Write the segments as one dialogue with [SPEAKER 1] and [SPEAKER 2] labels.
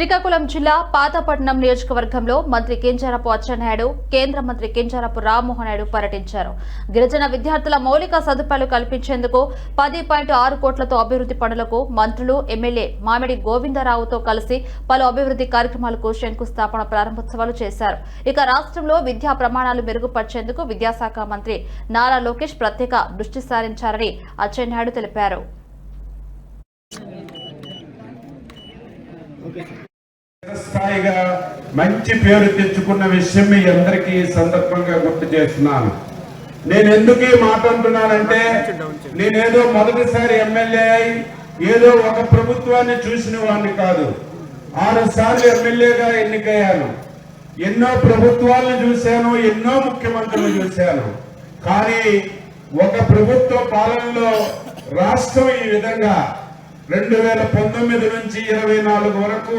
[SPEAKER 1] శ్రీకాకుళం జిల్లా పాతపట్నం నియోజకవర్గంలో మంత్రి కింజారపు అచ్చెన్నాయుడు కేంద్ర మంత్రి కింజారపు రామ్మోహన్ నాయుడు పర్యటించారు. గిరిజన విద్యార్థుల మౌలిక సదుపాయాలు కల్పించేందుకు పది పాయింట్ ఆరు కోట్లతో అభివృద్ధి పనులకు మంత్రులు ఎమ్మెల్యే మామిడి గోవిందరావుతో కలిసి పలు అభివృద్ధి కార్యక్రమాలకు శంకుస్థాపన ప్రారంభోత్సవాలు చేశారు. ఇక రాష్ట్రంలో విద్యా ప్రమాణాలు మెరుగుపరిచేందుకు విద్యాశాఖ మంత్రి నారా లోకేష్ ప్రత్యేక దృష్టి సారించారని అచ్చెన్నాయుడు తెలిపారు.
[SPEAKER 2] పార్టీగా మంచి పేరు తెచ్చుకున్న విషయం మీ అందరికీ ఈ సందర్భంగా గుర్తు చేస్తున్నాను. నేను ఎందుకు ఈ మాట అంటున్నానంటే నేనేదో మొదటిసారి ఎమ్మెల్యే అయి ఏదో ఒక ప్రభుత్వాన్ని చూసిన వాడిని కాదు. ఆరు సార్లు ఎమ్మెల్యేగా ఎన్నికయ్యాను. ఎన్నో ప్రభుత్వాలను చూశాను ఎన్నో ముఖ్యమంత్రులు చూశాను. కానీ ఒక ప్రభుత్వ పాలనలో రాష్ట్రం ఈ విధంగా రెండు వేల పంతొమ్మిది నుంచి ఇరవై నాలుగు వరకు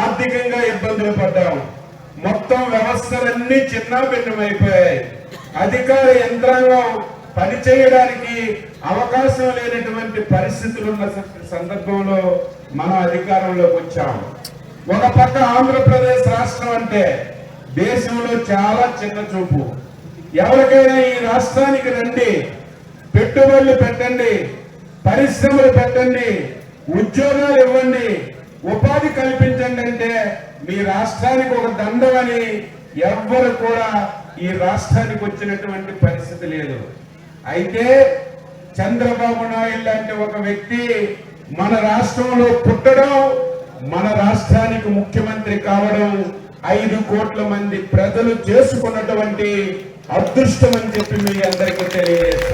[SPEAKER 2] ఆర్థికంగా ఇబ్బందులు పడ్డాం. మొత్తం వ్యవస్థలన్నీ చిన్న భిన్నమైపోయాయి అధికార యంత్రాంగం పనిచేయడానికి అవకాశం లేనటువంటి పరిస్థితులు ఉన్న సందర్భంలో మనం అధికారంలోకి వచ్చాం. ఒక పక్క ఆంధ్రప్రదేశ్ రాష్ట్రం అంటే దేశంలో చాలా చిన్న చూపు. ఎవరికైనా ఈ రాష్ట్రానికి రండి పెట్టుబడులు పెట్టండి పరిశ్రమలు పెట్టండి ఉద్యోగాలు ఇవ్వండి ఉపాధి కల్పించండి అంటే మీ రాష్ట్రానికి ఒక దండమని ఎవ్వరు కూడా ఈ రాష్ట్రానికి వచ్చినటువంటి పరిస్థితి లేదు. అయితే చంద్రబాబు నాయుడు లాంటి ఒక వ్యక్తి మన రాష్ట్రంలో పుట్టడం మన రాష్ట్రానికి ముఖ్యమంత్రి కావడం ఐదు కోట్ల మంది ప్రజలు చేసుకున్నటువంటి అదృష్టం అని చెప్పి మీ అందరికీ తెలియజేస్తారు